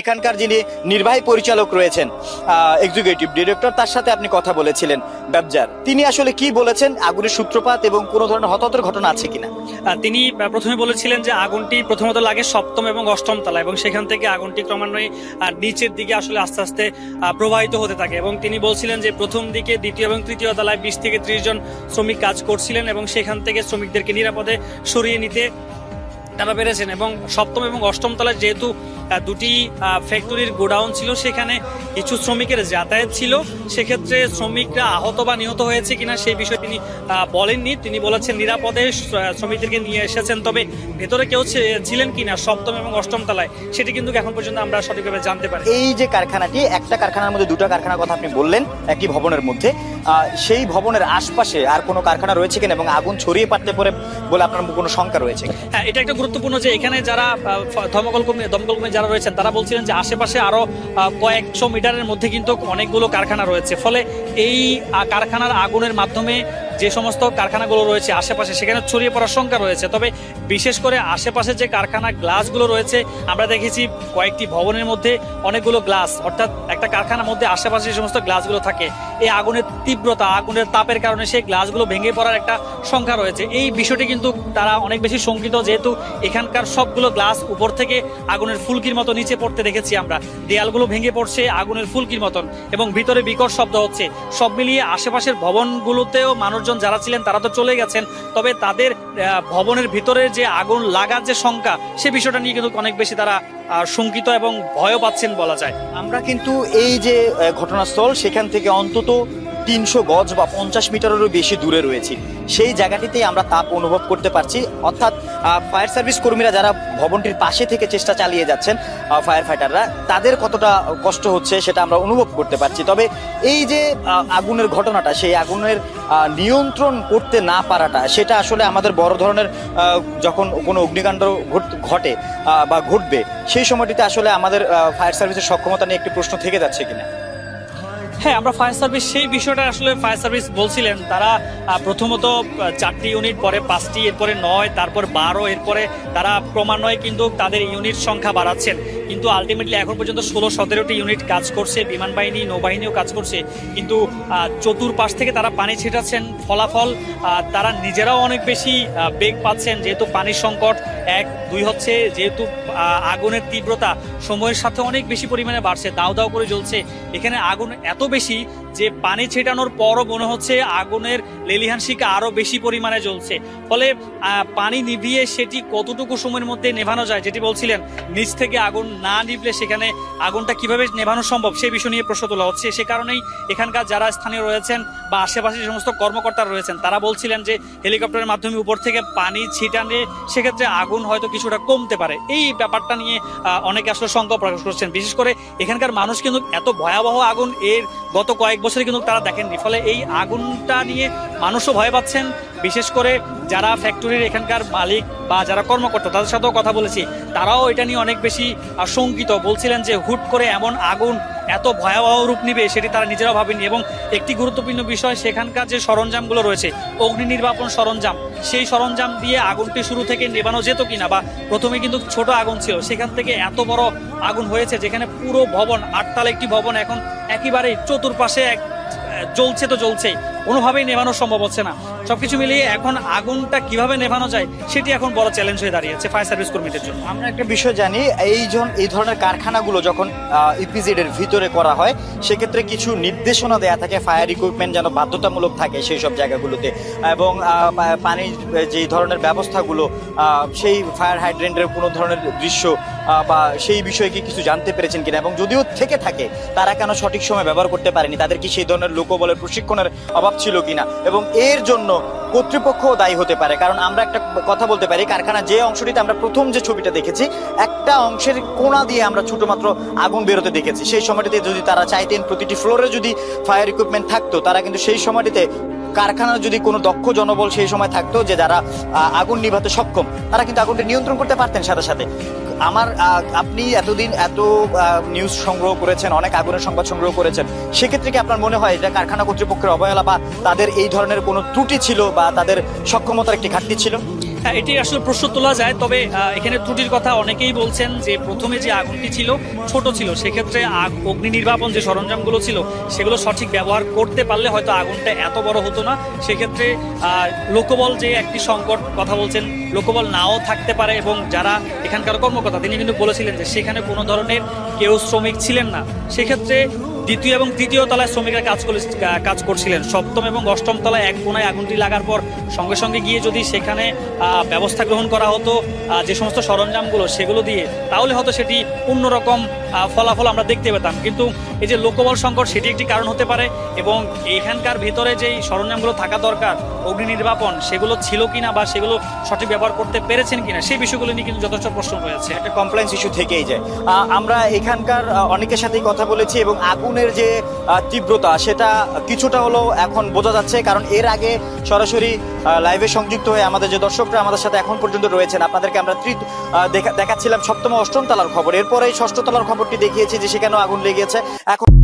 এখানকার যিনি নির্বাহী পরিচালক রয়েছেন এক্সিকিউটিভ ডিরেক্টর তার সাথে আপনি কথা বলেছিলেন, ব্যবজার। তিনি আসলে কি বলেছেন? আগুনের সূত্রপাত এবং কোনো ধরনের হতাহতের ঘটনা আছে কিনা? তিনি প্রথমে বলেছিলেন যে আগুনটি প্রথমত লাগে সপ্তম এবং অষ্টম তলা এবং সেখান থেকে আগুনটি ক্রমান্বয়ে নিচের দিকে আসলে আস্তে আস্তে প্রবাহিত হতে থাকে এবং তিনি বলছিলেন যে প্রথম দিকে দ্বিতীয় এবং তৃতীয় তলায় বিশ থেকে ত্রিশ জন শ্রমিক কাজ করছিলেন এবং সেখান থেকে শ্রমিকদেরকে নিরাপদে সরিয়ে নিতে তারা পেরেছেন এবং সপ্তম এবং অষ্টম তলায় যেহেতু দুটি ফ্যাক্টরির গোডাউন ছিল সেখানে কিছু শ্রমিকের যাতায়াত ছিল সেক্ষেত্রে শ্রমিকরা আহত বা নিহত হয়েছে কিনা সেই বিষয়ে তিনি বলেননি। তিনি বলেছেন নিরাপদে শ্রমিকদেরকে নিয়ে এসেছেন তবে ভেতরে কেউ ছিলেন কিনা সপ্তম এবং অষ্টম তলায় সেটি কিন্তু এখন পর্যন্ত আমরা সঠিকভাবে জানতে পারি এই যে কারখানাটি একটা কারখানার মধ্যে দুটো কারখানার কথা আপনি বললেন একই ভবনের মধ্যে সেই ভবনের আশপাশে আর কোনো কারখানা রয়েছে কিনা এবং আগুন ছড়িয়ে পারতে পারে বলে আপনার কোনো শঙ্কা রয়েছে হ্যাঁ এটা একটা গুরুত্বপূর্ণ যে এখানে যারা দমকল কর্মী দমকল কর্মী যারা রয়েছেন, তারা বলছিলেন যে আশেপাশে আরও কয়েকশো মিটারের মধ্যে কিন্তু অনেকগুলো কারখানা রয়েছে। ফলে এই কারখানার আগুনের মাধ্যমে যে সমস্ত কারখানাগুলো রয়েছে আশেপাশে, সেখানে ছড়িয়ে পড়ার সংখ্যা রয়েছে। তবে বিশেষ করে আশেপাশে যে কারখানা গ্লাসগুলো রয়েছে, আমরা দেখেছি কয়েকটি ভবনের মধ্যে অনেকগুলো গ্লাস, অর্থাৎ একটা কারখানার মধ্যে আশেপাশে যে সমস্ত গ্লাসগুলো থাকে এই আগুনের তীব্রতা, আগুনের তাপের কারণে সেই গ্লাসগুলো ভেঙে পড়ার একটা সংখ্যা রয়েছে। এই বিষয়টি কিন্তু তারা অনেক বেশি শঙ্কিত, যেহেতু এখানকার সবগুলো গ্লাস উপর থেকে আগুনের ফুলকির মতো নিচে পড়তে দেখেছি আমরা। দেয়ালগুলো ভেঙে পড়ছে আগুনের ফুলকির মতন এবং ভিতরে বিকট শব্দ হচ্ছে। সব মিলিয়ে আশেপাশের ভবনগুলোতেও মানুষজন যারা ছিলেন তারা তো চলে গেছেন। তবে তাদের ভবনের ভিতরে যে আগুন লাগার যে সংখ্যা সে বিষয়টা নিয়ে কিন্তু অনেক বেশি তারা শঙ্কিত এবং ভয়ও পাচ্ছেন বলা যায়। আমরা কিন্তু এই যে ঘটনাস্থল, সেখান থেকে অন্তত তিনশো গজ বা পঞ্চাশ মিটারেরও বেশি দূরে রয়েছি। সেই জায়গাটিতেই আমরা তাপ অনুভব করতে পারছি। অর্থাৎ ফায়ার সার্ভিস কর্মীরা যারা ভবনটির পাশে থেকে চেষ্টা চালিয়ে যাচ্ছেন ফায়ার ফাইটাররা, তাদের কতটা কষ্ট হচ্ছে সেটা আমরা অনুভব করতে পারছি। তবে এই যে আগুনের ঘটনাটা, সেই আগুনের নিয়ন্ত্রণ করতে না পারাটা, সেটা আসলে আমাদের বড় ধরনের যখন কোনো অগ্নিকাণ্ড ঘটে বা ঘটবে, সেই সময়টিতে আসলে আমাদের ফায়ার সার্ভিসের সক্ষমতা নিয়ে একটি প্রশ্ন থেকে যাচ্ছে কিনা। হ্যাঁ আমরা ফায়ার সার্ভিস, সেই বিষয়টা আসলে ফায়ার সার্ভিস বলছিলেন। তারা প্রথমত চারটি ইউনিট, পরে পাঁচটি, এরপরে নয়, তারপর বারো, এরপরে তারা ক্রমান্বয়ে কিন্তু তাদের ইউনিট সংখ্যা বাড়াচ্ছেন। কিন্তু আলটিমেটলি এখন পর্যন্ত ষোলো, সতেরোটি ইউনিট কাজ করছে বিমান বাহিনী নৌবাহিনীও কাজ করছে। কিন্তু চতুর্পাশ থেকে তারা পানি ছেটাচ্ছেন, ফলাফল তারা নিজেরাও অনেক বেশি বেগ পাচ্ছেন, যেহেতু পানির সংকট এক, দুই হচ্ছে যেহেতু আগুনের তীব্রতা সময়ের সাথে অনেক বেশি পরিমাণে বাড়ছে, দাও দাও করে জ্বলছে। এখানে আগুন এত বেশি যে পানি ছেটানোর পরও মনে হচ্ছে আগুনের লেলিহান শিকা আরও বেশি পরিমাণে জ্বলছে। ফলে পানি নিভিয়ে সেটি কতটুকু সময়ের মধ্যে নেভানো যায় যেটি বলছিলেন, নিচ থেকে আগুন না নিভলে সেখানে আগুনটা কীভাবে নেভানো সম্ভব সেই বিষয় নিয়ে প্রশ্ন তোলা হচ্ছে। সে কারণেই এখানকার যারা স্থানীয় রয়েছেন বা আশেপাশে সমস্ত কর্মকর্তারা রয়েছেন, তারা বলছিলেন যে হেলিকপ্টারের মাধ্যমে উপর থেকে পানি ছিটানে সেক্ষেত্রে আগুন হয়তো কিছুটা কমতে পারে। এই ব্যাপারটা নিয়ে অনেকে আসলে শঙ্কা প্রকাশ করছেন। বিশেষ করে এখানকার মানুষ কিন্তু এত ভয়াবহ আগুন, এর গত কয়েক বছরে কিন্তু তারা দেখেননি। ফলে এই আগুনটা নিয়ে মানুষও ভয় পাচ্ছেন, বিশেষ করে যারা ফ্যাক্টরির এখানকার মালিক বা যারা কর্মকর্তা, তাদের সাথেও কথা বলেছি। তারাও এটা নিয়ে অনেক বেশি আশঙ্কিত। শঙ্কিত বলছিলেন যে হুট করে এমন আগুন এত ভয়াবহ রূপ নিবে সেটি তারা নিজেরাও ভাবেনি এবং একটি গুরুত্বপূর্ণ বিষয়, সেখানকার যে সরঞ্জামগুলো রয়েছে, অগ্নি নির্বাপন সরঞ্জাম, সেই সরঞ্জাম দিয়ে আগুনটি শুরু থেকে নেবানো যেত কিনা বা প্রথমে কিন্তু ছোট আগুন ছিল, সেখান থেকে এত বড় আগুন হয়েছে যেখানে পুরো ভবন, আটতাল একটি ভবন এখন একেবারেই চতুর্পাশে এক জ্বলছে তো জ্বলছেই। কোনোভাবেই নেভানো সম্ভব হচ্ছে না। সবকিছু মিলিয়ে এখন আগুনটা কীভাবে নেভানো যায় সেটি এখন বড় চ্যালেঞ্জ হয়ে দাঁড়িয়েছে ফায়ার সার্ভিস কর্মীদের জন্য। আমরা একটা বিষয় জানি, এই এই ধরনের কারখানাগুলো যখন ইপিজেড এর ভিতরে করা হয়, সেক্ষেত্রে কিছু নির্দেশনা দেয়া থাকে ফায়ার ইকুইপমেন্ট যেন বাধ্যতামূলক থাকে সেই সব জায়গাগুলোতে। এবং পানির যে ধরনের ব্যবস্থাগুলো সেই ফায়ার হাইড্রেন্টের কোনো ধরনের দৃশ্য বা সেই বিষয়ে কি কিছু জানতে পেরেছেন কিনা, এবং যদিও থেকে থাকে, তারা কেন সঠিক সময় ব্যবহার করতে পারেনি, তাদের কি সেই ধরনের লোকবলের প্রশিক্ষণের অভাব ছিল কিনা? এবং এর জন্য কর্তৃপক্ষও দায়ী হতে পারে। কারণ আমরা একটা কথা বলতে পারি কারখানা যে অংশটিতে আমরা প্রথম যে ছবিটা দেখেছি একটা অংশের কোনা দিয়ে আমরা ছোটমাত্র আগুন বেরোতে দেখেছি। সেই সময়টিতে যদি তারা চাইতেন প্রতিটি ফ্লোরে যদি ফায়ার ইকুইপমেন্ট থাকতো, তারা কিন্তু সেই সময়টিতে কারখানার যদি কোনো দক্ষ জনবল সেই সময় থাকতো যে যারা আগুন নিভাতে সক্ষম, তারা কিন্তু আগুনটি নিয়ন্ত্রণ করতে পারতেন সাথে সাথে। আমার আপনি এতদিন এত নিউজ সংগ্রহ করেছেন, অনেক আগুনের সংবাদ সংগ্রহ করেছেন, সেক্ষেত্রে কি আপনার মনে হয় যে কারখানা কর্তৃপক্ষের অবহেলা বা তাদের এই ধরনের কোনো ত্রুটি ছিল বা তাদের সক্ষমতার একটি ঘাটতি ছিল? এটি আসলে প্রশ্ন তোলা যায়, তবে এখানে ত্রুটির কথা অনেকেই বলছেন যে প্রথমে যে আগুনটি ছিল ছোট ছিল, সেক্ষেত্রে অগ্নি নির্বাপন যে সরঞ্জামগুলো ছিল, সেগুলো সঠিক ব্যবহার করতে পারলে হয়তো আগুনটা এত বড় হতো না। সেক্ষেত্রে লোকবল যে একটি সংকট, কথা বলছেন, লোকবল নাও থাকতে পারে এবং যারা এখানকার কর্মকর্তা, তিনি কিন্তু বলেছিলেন যে সেখানে কোনো ধরনের কেউ শ্রমিক ছিলেন না। সেক্ষেত্রে দ্বিতীয় এবং তৃতীয় তলায় শ্রমিকরা কাজ করে কাজ করছিলেন। সপ্তম এবং অষ্টম তলায় এক কোনায় আগুনটি লাগার পর সঙ্গে সঙ্গে গিয়ে যদি সেখানে ব্যবস্থা গ্রহণ করা হতো যে সমস্ত সরঞ্জামগুলো সেগুলো দিয়ে, তাহলে হয়তো সেটি অন্যরকম ফলাফল আমরা দেখতে পেতাম। কিন্তু এই যে লোকবল সংকট, সেটি একটি কারণ হতে পারে এবং এখানকার ভেতরে যেই সরঞ্জামগুলো থাকা দরকার, অগ্নি নির্বাপন, সেগুলো ছিল কিনা বা সেগুলো সঠিক ব্যবহার করতে পেরেছেন কিনা, সেই বিষয়গুলো নিয়ে কিন্তু যথেষ্ট প্রশ্ন রয়েছে। একটা কমপ্লেন্স ইস্যু থেকেই যায়। আমরা এখানকার অনেকের সাথেই কথা বলেছি এবং আগুনের যে তীব্রতা, সেটা কিছুটা হলেও এখন বোঝা যাচ্ছে, কারণ এর আগে সরাসরি লাইভে সংযুক্ত হয়ে আমাদের যে দর্শকরা আমাদের সাথে এখন পর্যন্ত রয়েছেন, আপনাদেরকে আমরা তৃত- দেখা- দেখাচ্ছিলাম সপ্তম অষ্টম তলার খবর। এরপরে ষষ্ঠ তলার খবরটি দেখিয়েছি যে সেখানেও আগুন লেগেছে। এখন